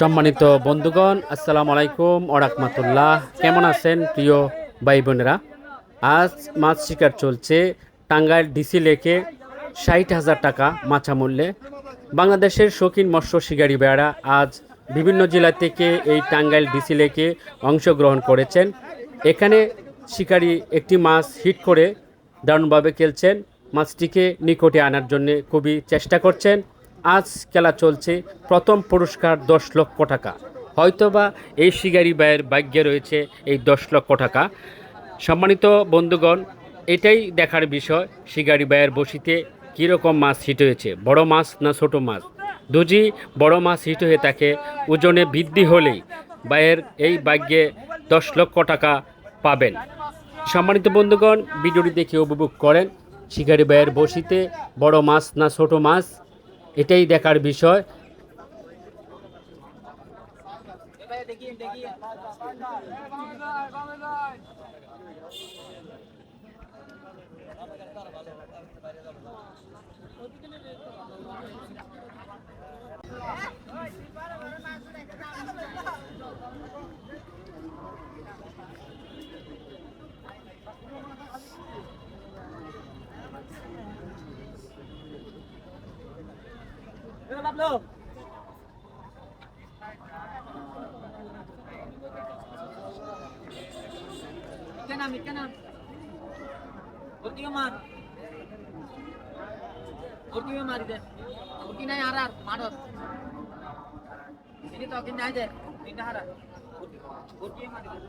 সম্মানিত বন্ধুগণ, আসসালামু আলাইকুম ওরাকমাতুল্লাহ কেমন আছেন প্রিয় ভাই বোনেরা আজ মাছ শিকার চলছে টাঙ্গাইল ডিসি লেকে ষাট হাজার টাকা মাছা মূল্যে। বাংলাদেশের শৌখিন মৎস্য শিকারী বেড়া আজ বিভিন্ন জেলা থেকে এই টাঙ্গাইল ডিসি লেকে অংশগ্রহণ করেছেন। এখানে শিকারী একটি মাছ হিট করে দারুণভাবে খেলছেন। মাছটিকে নিকটে আনার জন্যে খুবই চেষ্টা করছেন। আজ খেলা চলছে প্রথম পুরস্কার দশ লক্ষ টাকা। হয়তোবা এই শিকারি ব্যয়ের ভাগ্যে রয়েছে এই দশ লক্ষ টাকা। সম্মানিত বন্ধুগণ, এটাই দেখার বিষয়, শিকারি ব্যয়ের বসিতে কীরকম মাছ হিট হয়েছে, বড় মাছ না ছোট মাছ? দুজি বড় মাছ হিট হয়ে থাকে, ওজনে বৃদ্ধি হলেই ব্যয়ের এই ভাগ্যে দশ লক্ষ টাকা পাবেন। সম্মানিত বন্ধুগণ, ভিডিওটি দেখে উপভোগ করেন, শিকারি ব্যয়ের বসিতে বড় মাছ না ছোট মাছ? এটাই দেখার বিষয়। Ikanam, ikanam. Urti ka mar. Urti ka mar idhar. Urti nahi aa raha, maro. Ini to kin nahi idhar. Tinda hara. Urti ka mar idhar.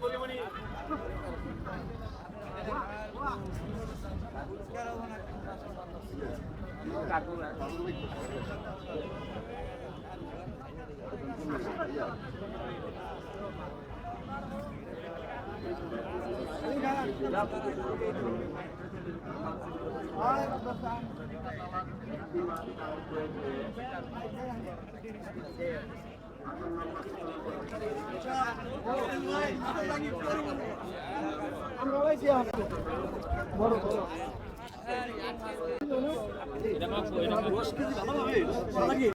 পরিমাণে আমরা ওই দিয়ে বড় বড় এটা